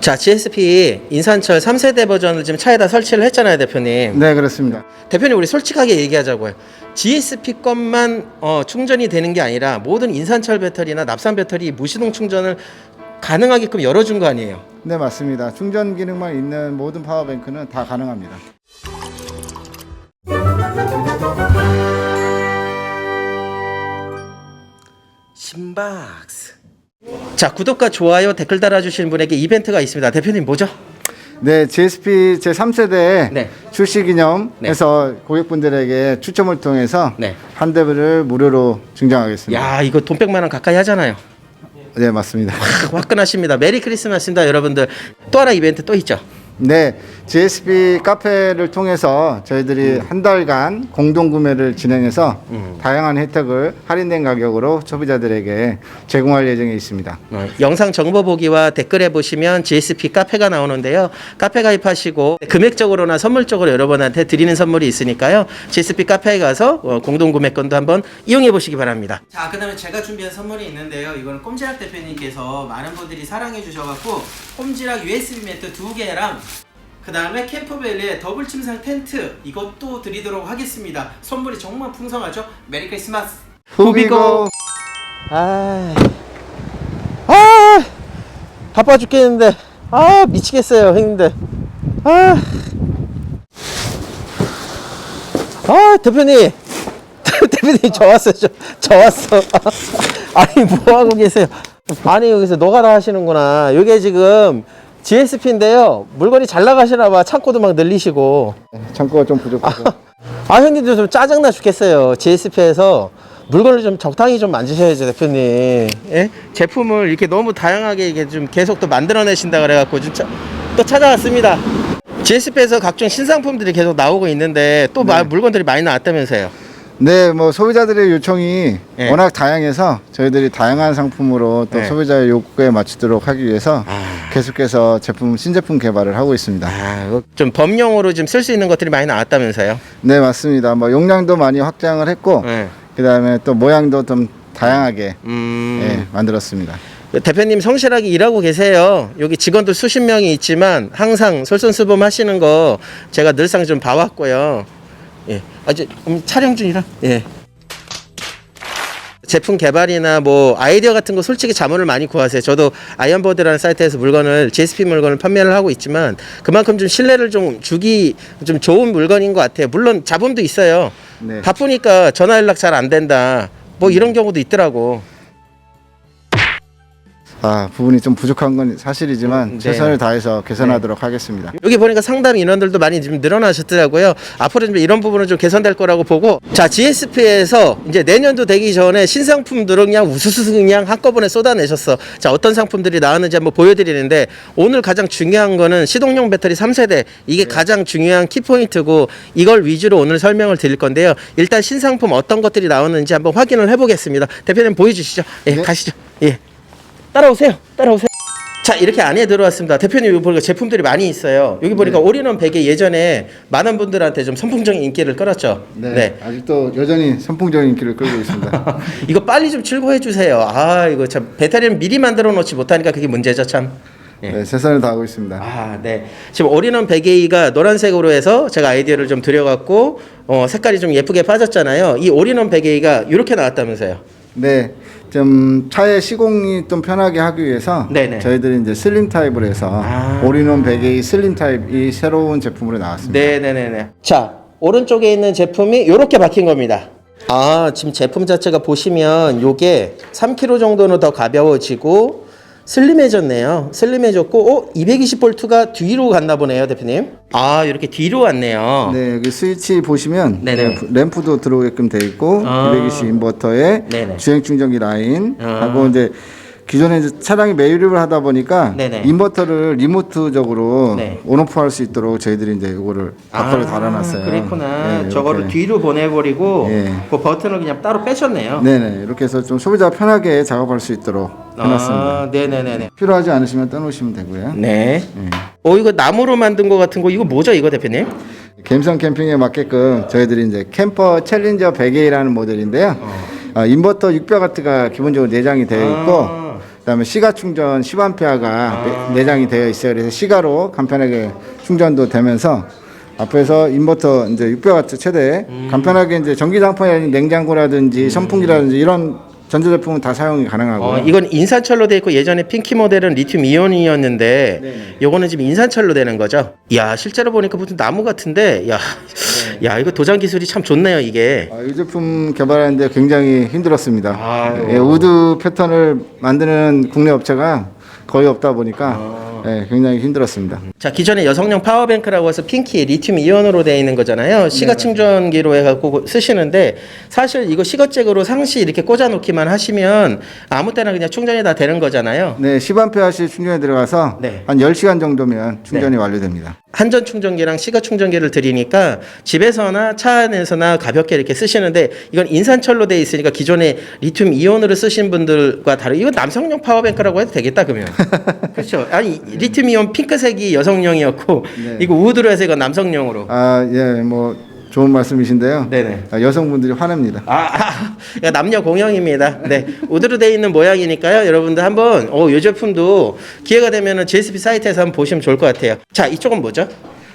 자, GSP 인산철 3세대 버전을 지금 차에다 설치를 했잖아요, 대표님. 네, 그렇습니다. 대표님 우리 솔직하게 얘기하자고요. GSP 것만 어, 충전이 되는 게 아니라 모든 인산철 배터리나 납산 배터리 무시동 충전을 가능하게끔 열어준 거 아니에요? 네, 맞습니다. 충전 기능만 있는 모든 파워뱅크는 다 가능합니다. 심박스. 자, 구독과 좋아요, 댓글 달아주시는 분에게 이벤트가 있습니다. 대표님 뭐죠? 네, GSP 제 3세대 네. 출시 기념해서 고객분들에게 추첨을 통해서 네. 한 대를 무료로 증정하겠습니다. 야, 이거 돈 100만 원 가까이 하잖아요. 네, 맞습니다. 화끈하십니다. 메리 크리스마스입니다, 여러분들. 또 하나 이벤트 또 있죠. 네, GSP 카페를 통해서 저희들이 음. 한 달간 공동 구매를 진행해서 다양한 혜택을 할인된 가격으로 소비자들에게 제공할 예정에 있습니다. 어, 영상 정보 보기와 댓글에 보시면 GSP 카페가 나오는데요. 카페 가입하시고 금액적으로나 선물적으로 여러분한테 드리는 선물이 있으니까요. GSP 카페에 가서 어, 공동 구매권도 한번 이용해 보시기 바랍니다. 자, 그다음에 제가 준비한 선물이 있는데요. 이거는 꼼지락 대표님께서 많은 분들이 사랑해 주셔갖고 꼼지락 USB 매트 두 개랑 그 다음에 캠프벨리의 더블 침상 텐트 이것도 드리도록 하겠습니다. 선물이 정말 풍성하죠. 메리 크리스마스. 후비고 아, 아, 바빠 죽겠는데, 아 미치겠어요, 형님들. 아, 아 대표님, 대표님 저 왔어, 저, 저 왔어. 아니 뭐 하고 계세요? 아니 여기서 노가다 하시는구나. 이게 지금 GSP인데요. 물건이 잘 나가시나 봐. 창고도 막 늘리시고. 창고가 좀 부족해서 아 형님들 좀 짜증나 죽겠어요. GSP에서 물건을 좀 적당히 좀 만드셔야죠 대표님. 예? 제품을 이렇게 너무 다양하게 이게 좀 계속 또 만들어내신다 그래갖고 좀 차- 또 찾아왔습니다. GSP에서 각종 신상품들이 계속 나오고 있는데 또 마- 물건들이 많이 나왔다면서요. 네, 뭐 소비자들의 요청이 네. 워낙 다양해서 저희들이 다양한 상품으로 또 네. 소비자의 욕구에 맞추도록 하기 위해서 아. 계속해서 제품 신제품 개발을 하고 있습니다. 아, 이거 좀 범용으로 좀 쓸 수 있는 것들이 많이 나왔다면서요. 네, 맞습니다. 뭐 용량도 많이 확장을 했고 네. 그다음에 또 모양도 좀 다양하게 음. 예, 만들었습니다. 대표님 성실하게 일하고 계세요. 여기 직원들 수십 명이 있지만 항상 솔선수범 하시는 거 제가 늘상 좀 봐왔고요. 예. 아주 음, 촬영 중이라. 예. 제품 개발이나 뭐 아이디어 같은 거 솔직히 자문을 많이 구하세요. 저도 아이언보드라는 사이트에서 물건을 GSP 물건을 판매를 하고 있지만 그만큼 좀 신뢰를 좀 주기 좀 좋은 물건인 것 같아요. 물론 자본도 있어요. 네. 바쁘니까 전화 연락 잘 안 된다. 뭐 이런 경우도 있더라고. 아, 부분이 좀 부족한 건 사실이지만 네. 최선을 다해서 개선하도록 하겠습니다. 여기 보니까 상담 인원들도 많이 좀 늘어나셨더라고요. 앞으로 좀 이런 부분은 좀 개선될 거라고 보고 자 GSP에서 이제 내년도 되기 전에 신상품들을 그냥 우수수 그냥 한꺼번에 쏟아내셨어. 자 어떤 상품들이 나왔는지 한번 보여드리는데 오늘 가장 중요한 거는 시동용 배터리 3세대 이게 가장 중요한 키포인트고 이걸 위주로 오늘 설명을 드릴 건데요. 일단 신상품 어떤 것들이 나왔는지 한번 확인을 해보겠습니다. 대표님 보여주시죠. 예 네. 가시죠. 예 따라오세요. 따라오세요. 자 이렇게 안에 들어왔습니다. 대표님 여기 보니까 제품들이 많이 있어요. 여기 보니까 네. 올인원 베개 예전에 많은 분들한테 좀 선풍적인 인기를 끌었죠. 네, 아직도 여전히 선풍적인 인기를 끌고 있습니다. 이거 빨리 좀 출고해 주세요. 아 이거 참 배터리는 미리 만들어 놓지 못하니까 그게 문제죠 참. 예. 네, 최선을 다하고 있습니다. 아, 네. 지금 올인원 베개이가 노란색으로 해서 제가 아이디어를 좀 드려갖고 어, 색깔이 좀 예쁘게 빠졌잖아요. 이 올인원 베개이가 이렇게 나왔다면서요. 네, 좀 차의 시공이 좀 편하게 하기 위해서 네네. 저희들이 이제 슬림 타입으로 해서 아. 올인원 베개의 슬림 타입이 새로운 제품으로 나왔습니다. 네네네네. 자, 오른쪽에 있는 제품이 이렇게 박힌 겁니다. 아, 지금 제품 자체가 보시면 요게 3kg 정도는 더 가벼워지고 슬림해졌네요. 슬림해졌고, 어, 220볼트가 뒤로 갔나 보네요, 대표님. 아, 이렇게 뒤로 왔네요. 네, 여기 스위치 보시면 네네. 네, 램프도 들어오게끔 돼 있고 아. 220 인버터에 네네. 주행 충전기 라인 아. 하고 이제 기존에 이제 차량이 매입을 하다 보니까 네네. 인버터를 리모트적으로 네. 온오프 할 수 있도록 저희들이 이제 이거를 바꿔를 달아놨어요. 그렇구나. 네, 저거를. 뒤로 보내버리고 예. 그 버튼을 그냥 따로 빼셨네요. 네네 이렇게 해서 좀 소비자 편하게 작업할 수 있도록 해놨습니다. 아, 네네네네. 필요하지 않으시면 떠놓으시면 되고요. 네. 네. 어, 이거 나무로 만든 것 같은 거 이거 뭐죠, 이거 대표님? 갬성 캠핑에 맞게끔 저희들이 이제 캠퍼 챌린저 100A라는 모델인데요. 어, 인버터 600W가 기본적으로 내장이 되어 있고 아. 그다음에 시가 충전 10A가 내장이 되어 있어요. 그래서 시가로 간편하게 충전도 되면서 앞에서 인버터 이제 600W 최대 간편하게 이제 전기 장판이 아닌 냉장고라든지 선풍기라든지 이런 전자제품은 다 사용이 가능하고 어, 이건 인산철로 돼 있고 예전에 핑키 모델은 리튬 이온이었는데 네. 요거는 지금 인산철로 되는 거죠. 야 실제로 보니까 무슨 나무 같은데 야, 네. 야 이거 도장 기술이 참 좋네요 이게. 아, 이 제품 개발하는데 굉장히 힘들었습니다. 아유. 예, 우드 패턴을 만드는 국내 업체가 거의 없다 보니까 예, 굉장히 힘들었습니다. 자 기존에 여성용 파워뱅크라고 해서 핑키 리튬 이온으로 되어 있는 거잖아요. 시가 충전기로 해갖고 쓰시는데 사실 이거 시거잭으로 상시 이렇게 꽂아놓기만 하시면 아무 때나 그냥 충전이 다 되는 거잖아요. 네, 10A 시 충전에 들어가서 네. 한 10시간 정도면 충전이 완료됩니다. 한전 충전기랑 시가 충전기를 드리니까 집에서나 차 안에서나 가볍게 이렇게 쓰시는데 이건 인산철로 돼 있으니까 기존에 리튬 이온으로 쓰신 분들과 다르 이건 남성용 파워뱅크라고 해도 되겠다 그러면 그렇죠 아니 리튬 이온 핑크색이 여성용이었고 네. 이거 우드로 해서 이건 남성용으로 아, 예, 뭐 좋은 말씀이신데요. 네네 아, 여성분들이 화냅니다. 아, 아 남녀 공용입니다. 네, 우드로 돼 있는 모양이니까요. 여러분들 한번 어, 이 제품도 기회가 되면은 JSP 사이트에서 한번 보시면 좋을 것 같아요. 자, 이쪽은 뭐죠?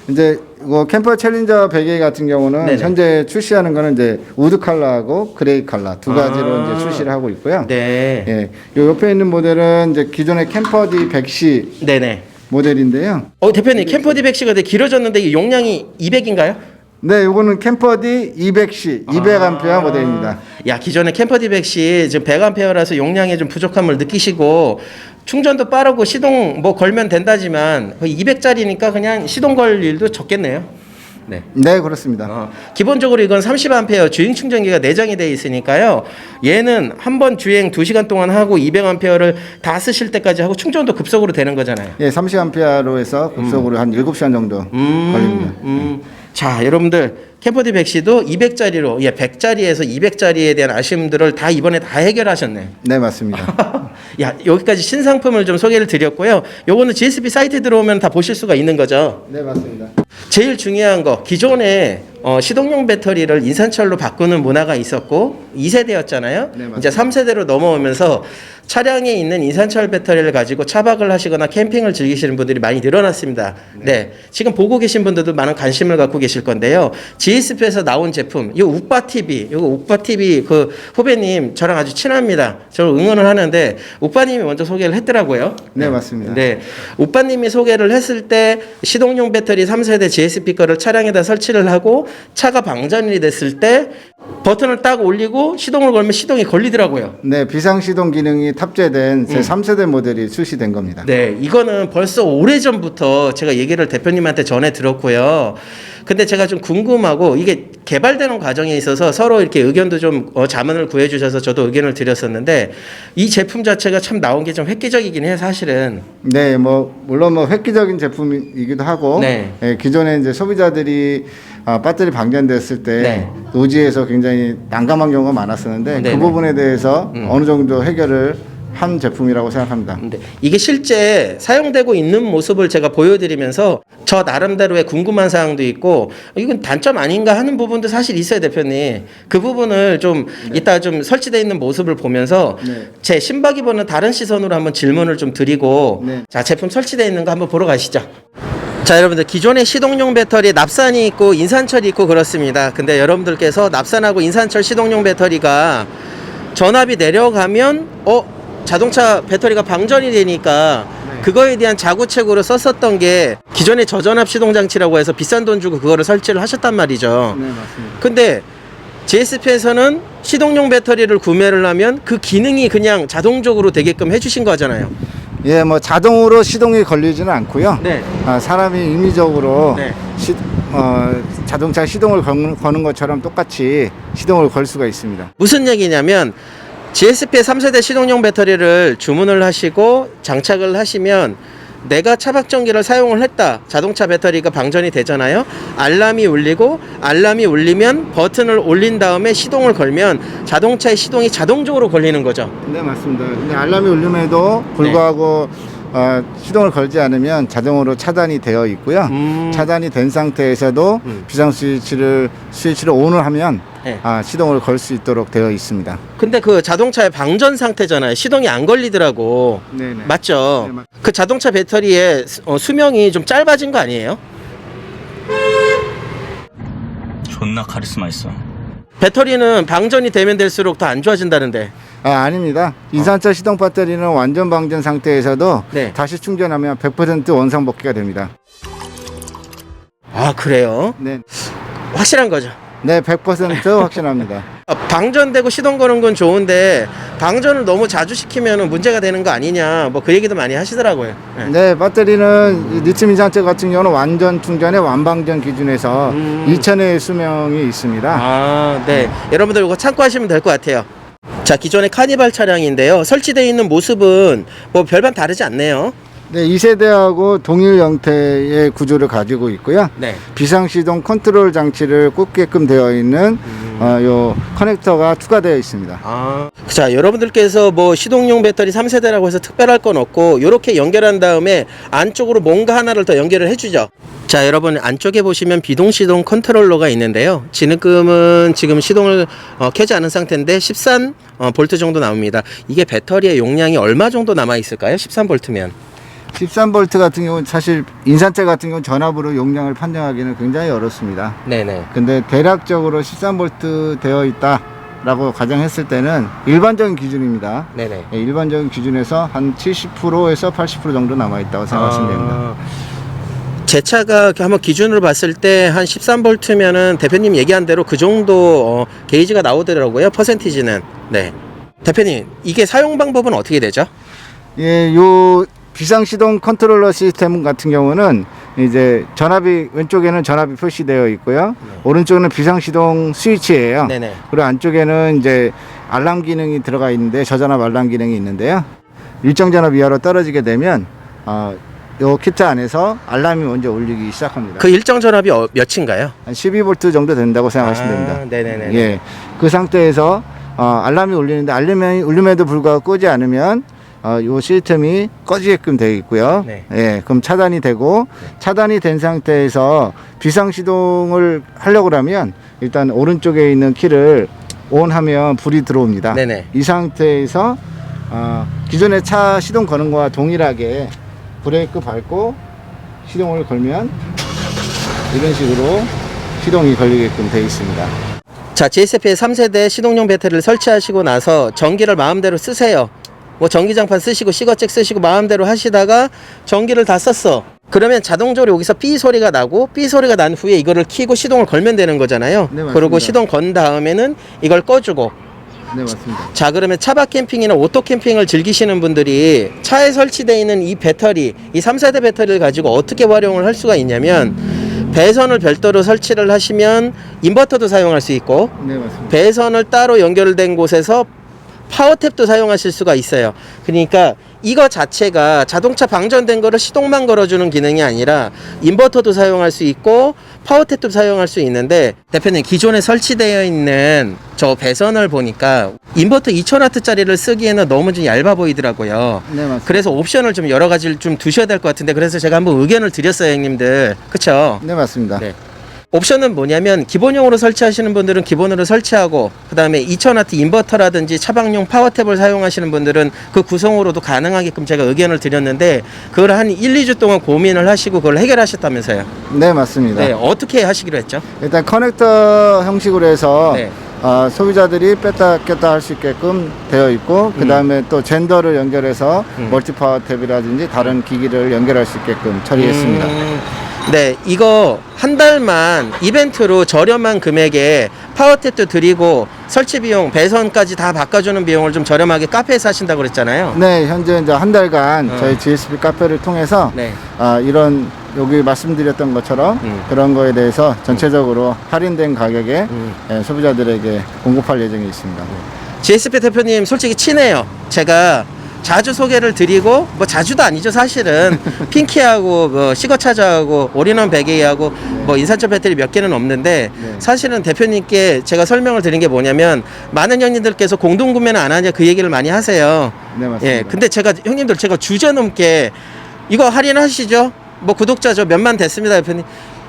이제 이거 캠퍼 챌린저 베개 같은 경우는 네네. 현재 출시하는 거는 이제 우드 컬러하고 그레이 컬러 두 가지로 아. 이제 출시를 하고 있고요. 네, 예, 요 옆에 있는 모델은 이제 기존의 캠퍼디 100C 네, 네. 모델인데요. 어 대표님 캠퍼디 백시가 되게 길어졌는데 이 용량이 200인가요? 네, 요거는 캠퍼디 200C, 200A 모델입니다. 야 기존에 캠퍼디 백시 지금 100암페어라서 용량에 좀 부족함을 느끼시고 충전도 빠르고 시동 뭐 걸면 된다지만 200짜리니까 그냥 시동 걸 일도 적겠네요. 네. 네, 그렇습니다. 어, 기본적으로 이건 30A 주행 충전기가 내장이 되어 있으니까요. 얘는 한 번 주행 2시간 동안 하고 200A를 다 쓰실 때까지 하고 충전도 급속으로 되는 거잖아요. 예, 30A로 해서 급속으로 한 7시간 정도 걸립니다. 음, 자, 여러분들 캠퍼디 백시도 200짜리로 예, 100짜리에서 200짜리에 대한 아쉬움들을 다 이번에 다 해결하셨네. 네, 맞습니다. 야, 여기까지 신상품을 좀 소개를 드렸고요. 요거는 GSP 사이트에 들어오면 다 보실 수가 있는 거죠. 네, 맞습니다. 제일 중요한 거 기존에 어, 시동용 배터리를 인산철로 바꾸는 문화가 있었고 2세대였잖아요. 네, 맞습니다. 이제 3세대로 넘어오면서 차량에 있는 인산철 배터리를 가지고 차박을 하시거나 캠핑을 즐기시는 분들이 많이 늘어났습니다. 네. 지금 보고 계신 분들도 많은 관심을 갖고 계실 건데요. GSP에서 나온 제품, 이 우빠 TV, 이거 우빠 TV 그 후배님 저랑 아주 친합니다. 저를 응원을 하는데 우빠님이 먼저 소개를 했더라고요. 네, 맞습니다. 네. 오빠님이 소개를 했을 때 시동용 배터리 3세대 GSP 거를 차량에다 설치를 하고 차가 방전이 됐을 때 버튼을 딱 올리고 시동을 걸면 시동이 걸리더라고요. 네, 비상시동 기능이 탑재된 제 3세대 모델이 출시된 겁니다. 네, 이거는 벌써 오래 전부터 제가 얘기를 대표님한테 전해 들었고요. 근데 제가 좀 궁금하고 이게 개발되는 과정에 있어서 서로 이렇게 의견도 좀 어, 자문을 구해 주셔서 저도 의견을 드렸었는데 이 제품 자체가 참 나온 게 좀 획기적이긴 해요, 사실은. 네, 뭐 물론 뭐 획기적인 제품이기도 하고 네. 예, 기존에 이제 소비자들이 아, 배터리 방전됐을 때 네. 노지에서 굉장히 난감한 경우가 많았었는데 네, 그 네. 부분에 대해서 음. 어느 정도 해결을 한 제품이라고 생각합니다. 근데 이게 실제 사용되고 있는 모습을 제가 보여드리면서 저 나름대로의 궁금한 사항도 있고 이건 단점 아닌가 하는 부분도 사실 있어요 대표님 그 부분을 좀 이따 좀 설치되어 있는 모습을 보면서 네. 제 신박이 보는 다른 시선으로 한번 질문을 좀 드리고 네. 자 제품 설치되어 있는 거 한번 보러 가시죠 자 여러분들 기존의 시동용 배터리 납산이 있고 인산철이 있고 그렇습니다 근데 여러분들께서 납산하고 인산철 시동용 배터리가 전압이 내려가면 어 자동차 배터리가 방전이 되니까 네. 그거에 대한 자구책으로 썼었던 게 기존의 저전압 시동 장치라고 해서 비싼 돈 주고 그거를 설치를 하셨단 말이죠. 네, 맞습니다. 근데 JSP에서는 시동용 배터리를 구매를 하면 그 기능이 그냥 자동적으로 되게끔 해주신 거잖아요. 예, 뭐 자동으로 시동이 걸리지는 않고요. 네. 아, 사람이 임의적으로 네. 시, 어, 자동차 시동을 건, 거는 것처럼 똑같이 시동을 걸 수가 있습니다. 무슨 얘기냐면 GSP의 3세대 시동용 배터리를 주문을 하시고 장착을 하시면 내가 차박전기를 사용을 했다. 자동차 배터리가 방전이 되잖아요. 알람이 울리고 알람이 울리면 버튼을 올린 다음에 시동을 걸면 자동차의 시동이 자동적으로 걸리는 거죠. 네, 맞습니다. 근데 알람이 울림에도 불구하고 어, 시동을 걸지 않으면 자동으로 차단이 되어 있고요. 음. 차단이 된 상태에서도 음. 비상 스위치를 스위치를 온을 하면 네. 아, 시동을 걸 수 있도록 되어 있습니다. 근데 그 자동차의 방전 상태잖아요. 시동이 안 걸리더라고. 네네. 맞죠? 네, 맞- 그 자동차 배터리의 수- 어, 수명이 좀 짧아진 거 아니에요? 존나 카리스마 있어. 배터리는 방전이 되면 될수록 더 안 좋아진다는데. 아, 아닙니다. 인산철 시동 배터리는 완전 방전 상태에서도 네. 다시 충전하면 100% 원상 복귀가 됩니다. 아 그래요? 네. 확실한 거죠. 네, 100% 확신합니다. 아, 방전되고 시동 거는 건 좋은데 방전을 너무 자주 시키면 문제가 되는 거 아니냐 뭐 그 얘기도 많이 하시더라고요. 네. 네, 배터리는 리튬 인산철 같은 경우는 완전 충전의 완방전 기준에서 음. 2000회의 수명이 있습니다. 아, 네. 여러분들 이거 참고하시면 될 것 같아요. 자, 기존의 카니발 차량인데요. 설치되어 있는 모습은 뭐 별반 다르지 않네요. 네, 2세대하고 동일 형태의 구조를 가지고 있고요. 네. 비상시동 컨트롤 장치를 꽂게끔 되어 있는 음. 어, 요 커넥터가 추가되어 있습니다. 아. 자, 여러분들께서 뭐 시동용 배터리 3세대라고 해서 특별할 건 없고 요렇게 연결한 다음에 안쪽으로 뭔가 하나를 더 연결을 해 주죠. 자, 여러분 안쪽에 보시면 비동 시동 컨트롤러가 있는데요. 지금은 지금 시동을 어, 켜지 않은 상태인데 13 어, 볼트 정도 나옵니다. 이게 배터리의 용량이 얼마 정도 남아 있을까요? 13 볼트면. 13V 같은 경우는 사실 인산철 같은 경우는 전압으로 용량을 판정하기는 굉장히 어렵습니다. 네, 네. 근데 대략적으로 13V 되어 있다 라고 가정했을 때는 일반적인 기준입니다. 네, 네. 예, 일반적인 기준에서 한 70%에서 80% 정도 남아 있다고 생각하시면 됩니다. 아, 제 차가 이렇게 한번 기준으로 봤을 때 한 13볼트면은 대표님 얘기한 대로 그 정도 어, 게이지가 나오더라고요. 퍼센티지는. 네. 대표님, 이게 사용 방법은 어떻게 되죠? 예, 요 비상시동 컨트롤러 시스템 같은 경우는 이제 전압이 왼쪽에는 전압이 표시되어 있고요. 오른쪽은 비상시동 스위치예요. 네네. 그리고 안쪽에는 이제 알람 기능이 들어가 있는데 저전압 알람 기능이 있는데요. 일정 전압 이하로 떨어지게 되면 어, 요 키트 안에서 알람이 먼저 울리기 시작합니다. 그 일정 전압이 어, 몇인가요? 한 12V 정도 된다고 생각하시면 아, 됩니다. 네네네. 예, 그 상태에서 어, 알람이 울리는데 알림이 울림에도 불구하고 끄지 않으면 어, 요 시스템이 꺼지게끔 되어 있고요. 네. 예, 그럼 차단이 되고 차단이 된 상태에서 비상 시동을 하려고 하면 일단 오른쪽에 있는 키를 ON하면 불이 들어옵니다. 네네. 이 상태에서 어, 기존의 차 시동 거는 거와 동일하게 브레이크 밟고 시동을 걸면 이런 식으로 시동이 걸리게끔 되어 있습니다. 자, JSP의 3세대 시동용 배터리를 설치하시고 나서 전기를 마음대로 쓰세요. 뭐 전기장판 쓰시고 시거잭 쓰시고 마음대로 하시다가 전기를 다 썼어. 그러면 자동적으로 여기서 삐 소리가 나고 삐 소리가 난 후에 이거를 키고 시동을 걸면 되는 거잖아요. 네, 맞습니다. 그리고 시동 건 다음에는 이걸 꺼주고 네, 맞습니다. 자 그러면 차박 캠핑이나 오토 캠핑을 즐기시는 분들이 차에 설치되어 있는 이 배터리 이 3세대 배터리를 가지고 어떻게 활용을 할 수가 있냐면 배선을 별도로 설치를 하시면 인버터도 사용할 수 있고 네, 맞습니다. 배선을 따로 연결된 곳에서 파워탭도 사용하실 수가 있어요. 그러니까 이거 자체가 자동차 방전된 거를 시동만 걸어주는 기능이 아니라 인버터도 사용할 수 있고 파워탭도 사용할 수 있는데 대표님 기존에 설치되어 있는 저 배선을 보니까 인버터 2000W짜리를 쓰기에는 너무 좀 얇아 보이더라고요. 네, 맞습니다. 그래서 옵션을 좀 여러 가지를 좀 두셔야 될 것 같은데 그래서 제가 한번 의견을 드렸어요, 형님들. 그쵸? 네, 맞습니다. 네. 옵션은 뭐냐면 기본용으로 설치하시는 분들은 기본으로 설치하고 그다음에 2000W 인버터라든지 차박용 파워탭을 사용하시는 분들은 그 구성으로도 가능하게끔 제가 의견을 드렸는데 그걸 한 1, 2주 동안 고민을 하시고 그걸 해결하셨다면서요. 네, 맞습니다. 네, 어떻게 하시기로 했죠? 일단 커넥터 형식으로 해서 네. 어, 소비자들이 뺐다 꼈다 할 수 있게끔 되어 있고 그 다음에 또 젠더를 연결해서 음. 멀티파워 탭이라든지 다른 기기를 연결할 수 있게끔 처리했습니다. 음, 네, 이거 한 달만 이벤트로 저렴한 금액에 파워탭도 드리고 설치 비용, 배선까지 다 바꿔주는 비용을 좀 저렴하게 카페에서 하신다고 그랬잖아요. 네, 현재 이제 한 달간 어. 저희 GSP 카페를 통해서 네. 아, 이런 여기 말씀드렸던 것처럼 음. 그런 거에 대해서 전체적으로 할인된 가격에 음. 예, 소비자들에게 공급할 예정이 있습니다. GSP 대표님 솔직히 친해요. 제가 자주 소개를 드리고 뭐 자주도 아니죠 사실은 핑키하고 뭐 시거차저하고 올인원 베개하고 뭐 인산철 배터리 몇 개는 없는데 네. 사실은 대표님께 제가 설명을 드린 게 뭐냐면 많은 형님들께서 공동 구매는 안 하냐 그 얘기를 많이 하세요. 네, 맞습니다. 예, 근데 제가 형님들 제가 주저 넘게 이거 할인하시죠? 뭐 구독자 저 몇만 됐습니다, 대표님.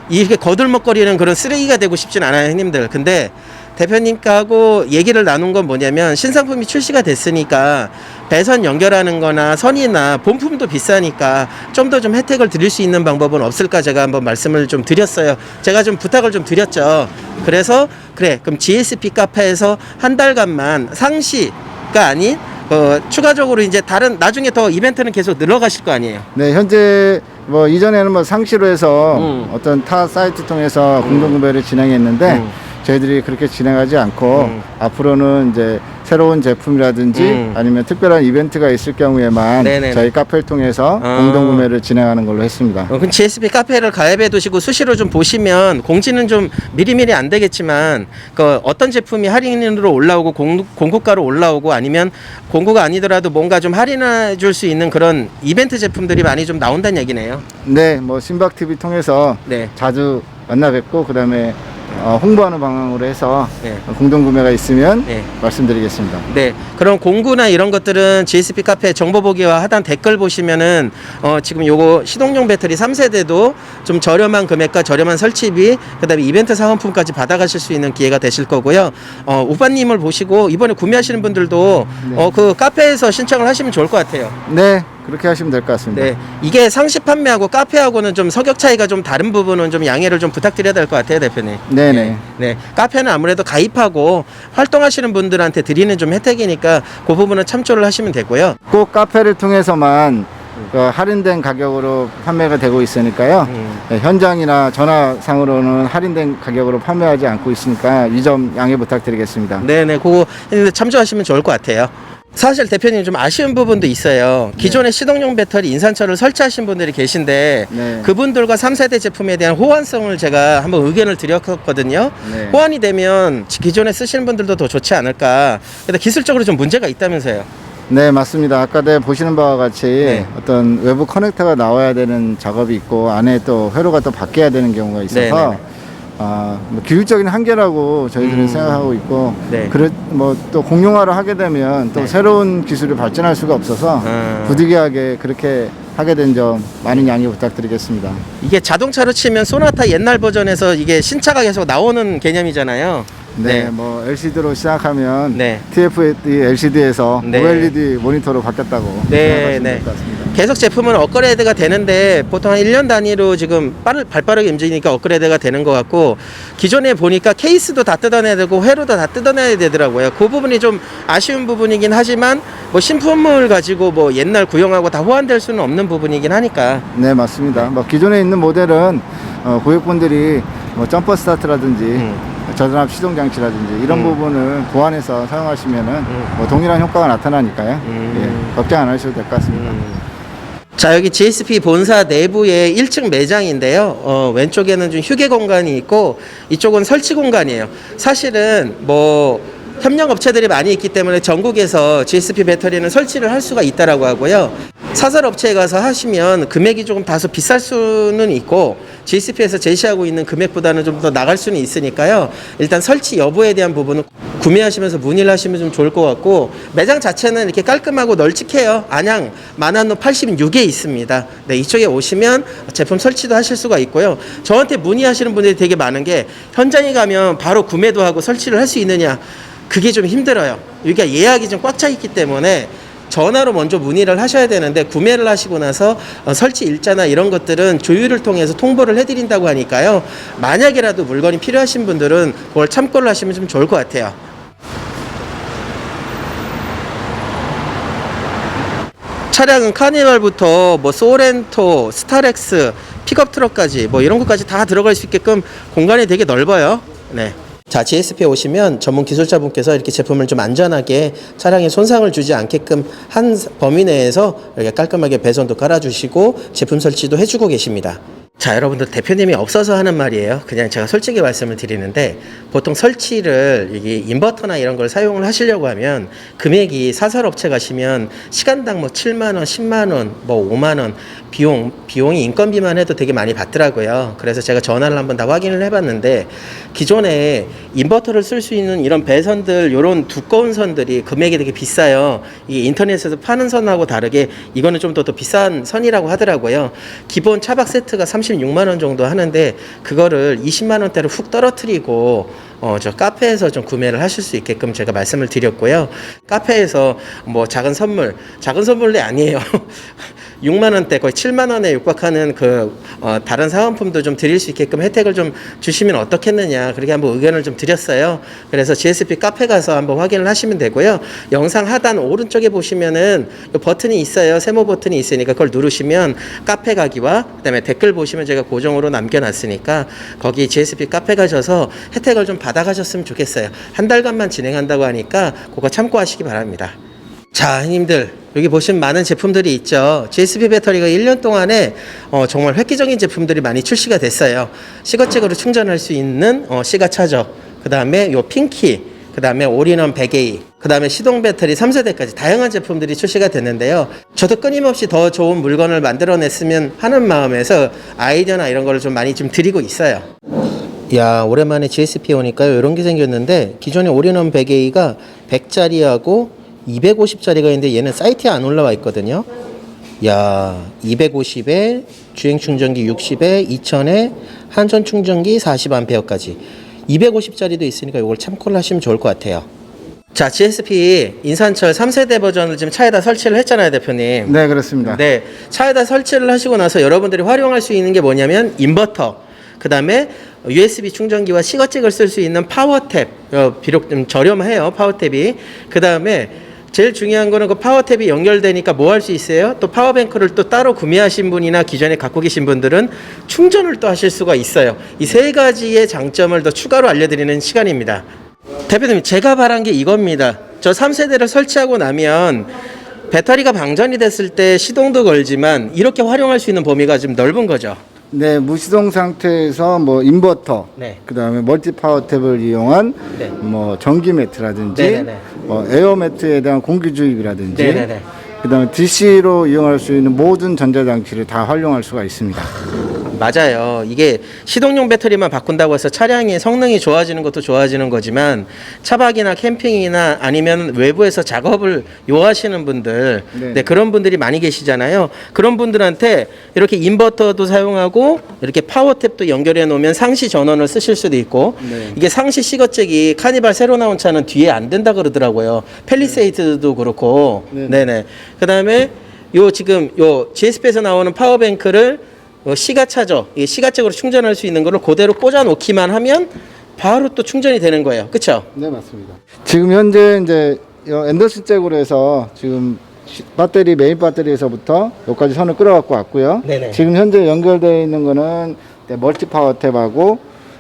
이렇게 거들먹거리는 그런 쓰레기가 되고 싶진 않아요, 형님들. 근데 대표님하고 얘기를 나눈 건 뭐냐면 신상품이 출시가 됐으니까 배선 연결하는 거나 선이나 본품도 비싸니까 좀더좀 혜택을 드릴 수 있는 방법은 없을까 제가 한번 말씀을 좀 드렸어요. 제가 좀 부탁을 좀 드렸죠. 그래서 그래 그럼 GSP 카페에서 한 달간만 상시가 아닌 어, 추가적으로 이제 다른 나중에 더 이벤트는 계속 늘어가실 거 아니에요. 네, 현재 뭐 이전에는 뭐 상시로 해서 음. 어떤 타 사이트 통해서 공동 구매를 진행했는데 음. 저희들이 그렇게 진행하지 않고 음. 앞으로는 이제 새로운 제품이라든지 음. 아니면 특별한 이벤트가 있을 경우에만 네네네. 저희 카페를 통해서 아. 공동 구매를 진행하는 걸로 했습니다. 어, 그럼 GSP 카페를 가입해 두시고 수시로 좀 보시면 공지는 좀 미리미리 안 되겠지만 그 어떤 제품이 할인으로 올라오고 공, 공고가로 올라오고 아니면 공고가 아니더라도 뭔가 좀 할인해 줄 수 있는 그런 이벤트 제품들이 많이 좀 나온다는 얘기네요. 네, 뭐 신박 TV 통해서 네. 자주 만나 뵙고 그다음에 어, 홍보하는 방향으로 해서 네. 공동 구매가 있으면 네. 말씀드리겠습니다. 네. 그럼 공구나 이런 것들은 GSP 카페 정보 보기와 하단 댓글 보시면은 어 지금 요거 시동용 배터리 3세대도 좀 저렴한 금액과 저렴한 설치비 그다음에 이벤트 사은품까지 받아가실 수 있는 기회가 되실 거고요. 어 우빠님을 보시고 이번에 구매하시는 분들도 네. 어 그 카페에서 신청을 하시면 좋을 것 같아요. 네, 그렇게 하시면 될 것 같습니다. 네. 이게 상시 판매하고 카페하고는 좀 서격 차이가 좀 다른 부분은 좀 양해를 좀 부탁드려야 될 것 같아요, 대표님. 네네. 네. 네. 카페는 아무래도 가입하고 활동하시는 분들한테 드리는 좀 혜택이니까 그 부분은 참조를 하시면 되고요. 꼭 카페를 통해서만 그 할인된 가격으로 판매가 되고 있으니까요. 음. 네, 현장이나 전화상으로는 할인된 가격으로 판매하지 않고 있으니까 이 점 양해 부탁드리겠습니다. 네네. 그거 했는데 참조하시면 좋을 것 같아요. 사실 대표님 좀 아쉬운 부분도 있어요. 기존의 시동용 배터리 인산철을 설치하신 분들이 계신데 네. 그분들과 3세대 제품에 대한 호환성을 제가 한번 의견을 드렸거든요. 네. 호환이 되면 기존에 쓰시는 분들도 더 좋지 않을까. 근데 기술적으로 좀 문제가 있다면서요. 네, 맞습니다. 아까 내 보시는 바와 같이 네. 어떤 외부 커넥터가 나와야 되는 작업이 있고 안에 또 회로가 또 바뀌어야 되는 경우가 있어서 네, 네, 네. 아, 뭐 기술적인 한계라고 저희들은 음. 생각하고 있고 네. 그래 뭐 또 공용화를 하게 되면 또 네. 새로운 기술이 발전할 수가 없어서 음. 부득이하게 그렇게 하게 된 점 많은 양해 부탁드리겠습니다. 이게 자동차로 치면 소나타 옛날 버전에서 이게 신차가 계속 나오는 개념이잖아요. 네, 뭐 LCD로 시작하면 네. TFT LCD에서 네. OLED 모니터로 바뀌었다고 네, 생각하시면 네. 될 것 같습니다. 계속 제품은 업그레이드가 되는데 보통 한 1년 단위로 지금 빠르, 발빠르게 움직이니까 업그레이드가 되는 것 같고 기존에 보니까 케이스도 다 뜯어내야 되고 회로도 다 뜯어내야 되더라고요. 그 부분이 좀 아쉬운 부분이긴 하지만 뭐 신품을 가지고 뭐 옛날 구형하고 다 호환될 수는 없는 부분이긴 하니까 네 맞습니다. 뭐 기존에 있는 모델은 어, 고객분들이 뭐 점퍼 스타트라든지 음. 저전압 시동 장치라든지 이런 음. 부분을 보완해서 사용하시면은 음. 뭐 동일한 효과가 나타나니까요. 음. 예, 걱정 안 하셔도 될 것 같습니다. 자 여기 GSP 본사 내부에 1층 매장인데요. 어, 왼쪽에는 좀 휴게 공간이 있고 이쪽은 설치 공간이에요. 사실은 뭐 협력 업체들이 많이 있기 때문에 전국에서 GSP 배터리는 설치를 할 수가 있다라고 하고요. 사설 업체에 가서 하시면 금액이 조금 다소 비쌀 수는 있고 GSP에서 제시하고 있는 금액보다는 좀 더 나갈 수는 있으니까요. 일단 설치 여부에 대한 부분은 구매하시면서 문의를 하시면 좀 좋을 것 같고 매장 자체는 이렇게 깔끔하고 널찍해요. 안양 만안로 86에 있습니다. 네, 이쪽에 오시면 제품 설치도 하실 수가 있고요. 저한테 문의하시는 분들이 되게 많은 게 현장에 가면 바로 구매도 하고 설치를 할 수 있느냐 그게 좀 힘들어요. 여기가 예약이 좀 꽉 차 있기 때문에 전화로 먼저 문의를 하셔야 되는데 구매를 하시고 나서 어, 설치 일자나 이런 것들은 조율을 통해서 통보를 해드린다고 하니까요. 만약이라도 물건이 필요하신 분들은 그걸 참고를 하시면 좀 좋을 것 같아요. 차량은 카니발부터 뭐 소렌토, 스타렉스, 픽업 트럭까지 뭐 이런 것까지 다 들어갈 수 있게끔 공간이 되게 넓어요. 네. 자, GSP에 오시면 전문 기술자분께서 이렇게 제품을 좀 안전하게 차량에 손상을 주지 않게끔 한 범위 내에서 이렇게 깔끔하게 배선도 깔아주시고 제품 설치도 해주고 계십니다. 자, 여러분들 대표님이 없어서 하는 말이에요. 그냥 제가 솔직히 말씀을 드리는데 보통 설치를 이게 인버터나 이런 걸 사용을 하시려고 하면 금액이 사설 업체 가시면 시간당 뭐 7만 원, 10만 원, 뭐 5만 원 비용 비용이 인건비만 해도 되게 많이 받더라고요. 그래서 제가 전화를 한번 다 확인을 해봤는데 기존에 인버터를 쓸 수 있는 이런 배선들 이런 두꺼운 선들이 금액이 되게 비싸요. 이 인터넷에서 파는 선하고 다르게 이거는 좀 더 더 비싼 선이라고 하더라고요. 기본 차박 세트가 36만 원 정도 하는데 그거를 20만 원대로 훅 떨어뜨리고 어, 저 카페에서 좀 구매를 하실 수 있게끔 제가 말씀을 드렸고요. 카페에서 뭐 작은 선물, 작은 선물이 아니에요. 6만 원대 거의 7만 원에 육박하는 그 어, 다른 사은품도 좀 드릴 수 있게끔 혜택을 좀 주시면 어떻겠느냐 그렇게 한번 의견을 좀 드렸어요. 그래서 GSP 카페 가서 한번 확인을 하시면 되고요. 영상 하단 오른쪽에 보시면은 요 버튼이 있어요. 세모 버튼이 있으니까 그걸 누르시면 카페 가기와 그다음에 댓글 보시면 제가 고정으로 남겨놨으니까 거기 GSP 카페 가셔서 혜택을 좀 받아가셨으면 좋겠어요. 한 달간만 진행한다고 하니까 그거 참고하시기 바랍니다. 자, 형님들 여기 보시면 많은 제품들이 있죠. GSP 배터리가 1년 동안에 어, 정말 획기적인 제품들이 많이 출시가 됐어요. 시거잭으로 충전할 수 있는 어, 시가 차저, 그 다음에 요 핑키, 그 다음에 올인원 100A, 그 다음에 시동 배터리 3세대까지 다양한 제품들이 출시가 됐는데요. 저도 끊임없이 더 좋은 물건을 만들어냈으면 하는 마음에서 아이디어나 이런 거를 좀 많이 좀 드리고 있어요. 야 오랜만에 GSP 오니까 이런 게 생겼는데 기존에 올인원 100A가 100짜리하고 250짜리가 있는데 얘는 사이트에 안 올라와 있거든요. 야 250에 주행 충전기 60에 2000에 한전 충전기 40A까지 250짜리도 있으니까 이걸 참고를 하시면 좋을 것 같아요. 자 GSP 인산철 3세대 버전을 지금 차에다 설치를 했잖아요 대표님. 네, 그렇습니다. 네, 차에다 설치를 하시고 나서 여러분들이 활용할 수 있는 게 뭐냐면 인버터, 그 다음에 USB 충전기와 시거잭을 쓸 수 있는 파워탭, 어, 비록 좀 저렴해요 파워탭이. 그 다음에 제일 중요한 거는 그 파워탭이 연결되니까 뭐 할 수 있어요? 또 파워뱅크를 또 따로 구매하신 분이나 기존에 갖고 계신 분들은 충전을 또 하실 수가 있어요. 이 세 가지의 장점을 더 추가로 알려드리는 시간입니다. 대표님, 제가 바란 게 이겁니다. 저 3세대를 설치하고 나면 배터리가 방전이 됐을 때 시동도 걸지만 이렇게 활용할 수 있는 범위가 좀 넓은 거죠. 네, 무시동 상태에서 뭐 인버터, 네. 그다음에 멀티 파워 탭을 이용한 네. 뭐 전기 매트라든지 네네네. 뭐 에어 매트에 대한 공기 주입이라든지 네네네. 그다음에 DC로 이용할 수 있는 모든 전자 장치를 다 활용할 수가 있습니다. 맞아요. 이게 시동용 배터리만 바꾼다고 해서 차량의 성능이 좋아지는 것도 좋아지는 거지만 차박이나 캠핑이나 아니면 외부에서 작업을 요하시는 분들, 네. 네, 그런 분들이 많이 계시잖아요. 그런 분들한테 이렇게 인버터도 사용하고 이렇게 파워탭도 연결해 놓으면 상시 전원을 쓰실 수도 있고 네. 이게 상시 시거잭이 카니발 새로 나온 차는 뒤에 안 된다 그러더라고요. 펠리세이드도 그렇고, 네. 네네. 그다음에 요 지금 요 GSP에서 나오는 파워뱅크를 어, 시가 차저, 이 시가적으로 충전할 수 있는 거를 그대로 꽂아 놓기만 하면 바로 또 충전이 되는 거예요. 그렇죠? 네, 맞습니다. 지금 현재 이제 요 앤더슨 잭으로 해서 지금 시- 배터리 메인 배터리에서부터 여기까지 선을 끌어갖고 왔고요. 네네. 지금 현재 연결되어 있는 거는 네, 멀티 파워 탭하고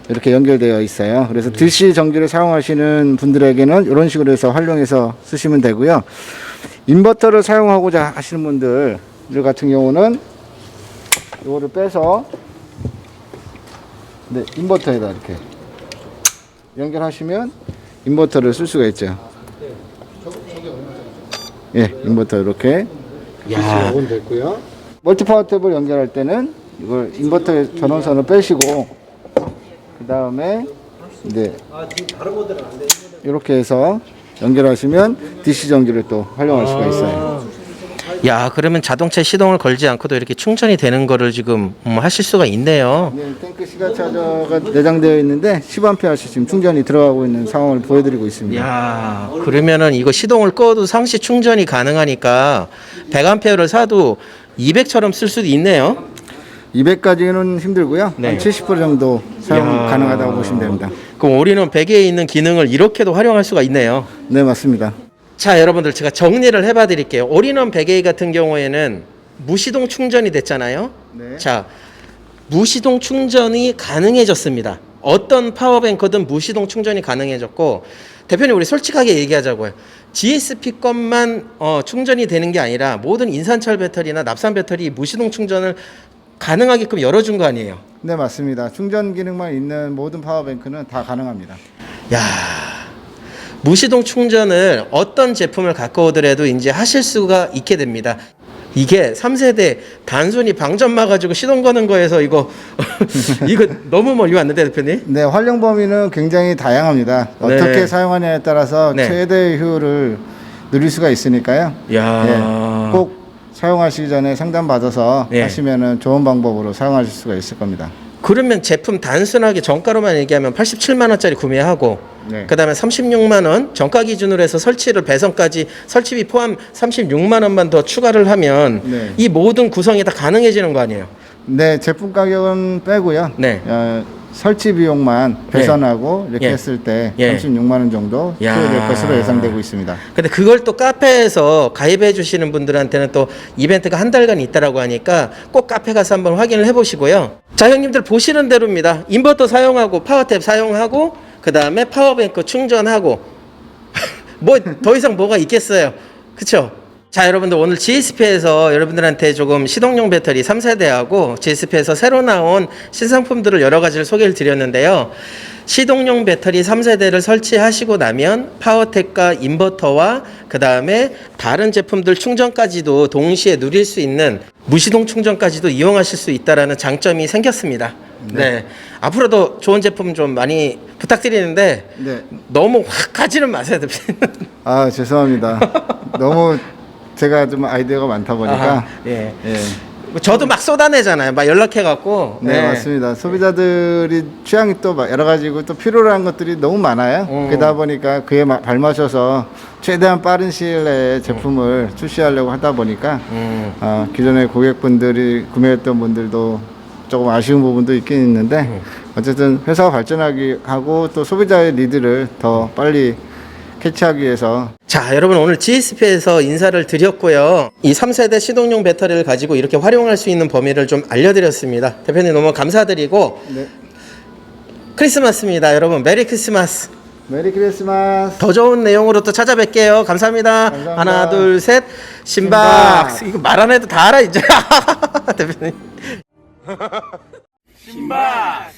이렇게 연결되어 있어요. 그래서 DC 전기를 사용하시는 분들에게는 이런 식으로 해서 활용해서 쓰시면 되고요. 인버터를 사용하고자 하시는 분들 같은 경우는 이거를 빼서 네, 인버터에다 이렇게 연결하시면 인버터를 쓸 수가 있죠. 예, 인버터 이렇게 야, 온 됐고요. 멀티 파워 탭을 연결할 때는 이걸 인버터의 전원선을 빼시고 그 다음에 이제 이렇게 해서 연결하시면 DC 전기를 또 활용할 수가 있어요. 야, 그러면 자동차 시동을 걸지 않고도 이렇게 충전이 되는 거를 지금 음, 하실 수가 있네요. 네, 탱크 시가 차저가 내장되어 있는데 10A씩 지금 충전이 들어가고 있는 상황을 보여드리고 있습니다. 야, 그러면은 이거 시동을 꺼도 상시 충전이 가능하니까 100암페어를 사도 200처럼 쓸 수도 있네요. 200까지는 힘들고요. 네. 한 70% 정도 사용 야. 가능하다고 보시면 됩니다. 그럼 우리는 베개에 있는 기능을 이렇게도 활용할 수가 있네요. 네, 맞습니다. 자, 여러분들 제가 정리를 해봐 드릴게요. 올인원 베개 같은 경우에는 무시동 충전이 됐잖아요. 네. 자, 무시동 충전이 가능해졌습니다. 어떤 파워뱅크든 무시동 충전이 가능해졌고 대표님 우리 솔직하게 얘기하자고요. GSP 것만 어, 충전이 되는 게 아니라 모든 인산철 배터리나 납산 배터리 무시동 충전을 가능하게끔 열어준 거 아니에요. 네, 맞습니다. 충전 기능만 있는 모든 파워뱅크는 다 가능합니다. 야 무시동 충전을 어떤 제품을 갖고 오더라도 이제 하실 수가 있게 됩니다. 이게 3세대 단순히 방전마 가지고 시동 거는 거에서 이거 이거 너무 멀리 왔는데 대표님. 네, 활용 범위는 굉장히 다양합니다. 네. 어떻게 사용하냐에 따라서 네. 최대 효율을 누릴 수가 있으니까요. 야. 예, 꼭 사용하시기 전에 상담 받아서 예. 하시면은 좋은 방법으로 사용하실 수가 있을 겁니다. 그러면 제품 단순하게 정가로만 얘기하면 87만 원짜리 구매하고 네. 그다음에 36만 원 정가 기준으로 해서 설치를 배송까지 설치비 포함 36만 원만 더 추가를 하면 네. 이 모든 구성이 다 가능해지는 거 아니에요? 네, 제품 가격은 빼고요. 네. 어, 설치 비용만 배선하고 이렇게 예. 했을 때 예. 36만 원 정도 야. 소요될 것으로 예상되고 있습니다. 근데 그걸 또 카페에서 가입해 주시는 분들한테는 또 이벤트가 한 달간 있다라고 하니까 꼭 카페 가서 한번 확인을 해 보시고요. 자, 형님들 보시는 대로입니다. 인버터 사용하고 파워탭 사용하고 그다음에 파워뱅크 충전하고 뭐 더 이상 뭐가 있겠어요. 그렇죠? 자, 여러분들 오늘 GSP에서 여러분들한테 조금 시동용 배터리 3세대하고 GSP에서 새로 나온 신상품들을 여러 가지를 소개를 드렸는데요. 시동용 배터리 3세대를 설치하시고 나면 파워텍과 인버터와 그 다음에 다른 제품들 충전까지도 동시에 누릴 수 있는 무시동 충전까지도 이용하실 수 있다라는 장점이 생겼습니다. 네. 앞으로도 좋은 제품 좀 많이 부탁드리는데 네. 너무 확 가지는 마세요, 대표님. 아, 죄송합니다. 너무 제가 좀 아이디어가 많다 보니까 아하, 예. 예. 저도 막 쏟아내잖아요. 막 연락해 갖고. 네, 맞습니다. 소비자들이 취향이 또막 여러 가지고 또 필요로 한 것들이 너무 많아요. 음. 그러다 보니까 그에 마- 발맞춰서 최대한 빠른 시일 내에 제품을 출시하려고 하다 보니까 음. 어, 기존의 고객분들이 구매했던 분들도 조금 아쉬운 부분도 있긴 있는데 음. 어쨌든 회사가 발전하기 하고 또 소비자의 니드를 더 빨리 캐치하기 위해서 자, 여러분 오늘 GSP에서 인사를 드렸고요. 이 3세대 시동용 배터리를 가지고 이렇게 활용할 수 있는 범위를 좀 알려드렸습니다. 대표님 너무 감사드리고 네. 크리스마스입니다. 여러분 메리 크리스마스. 메리 크리스마스. 더 좋은 내용으로 또 찾아뵐게요. 감사합니다. 감사합니다. 하나, 둘, 셋. 신박. 이거 말 안 해도 다 알아 이제. 대표님. 신박.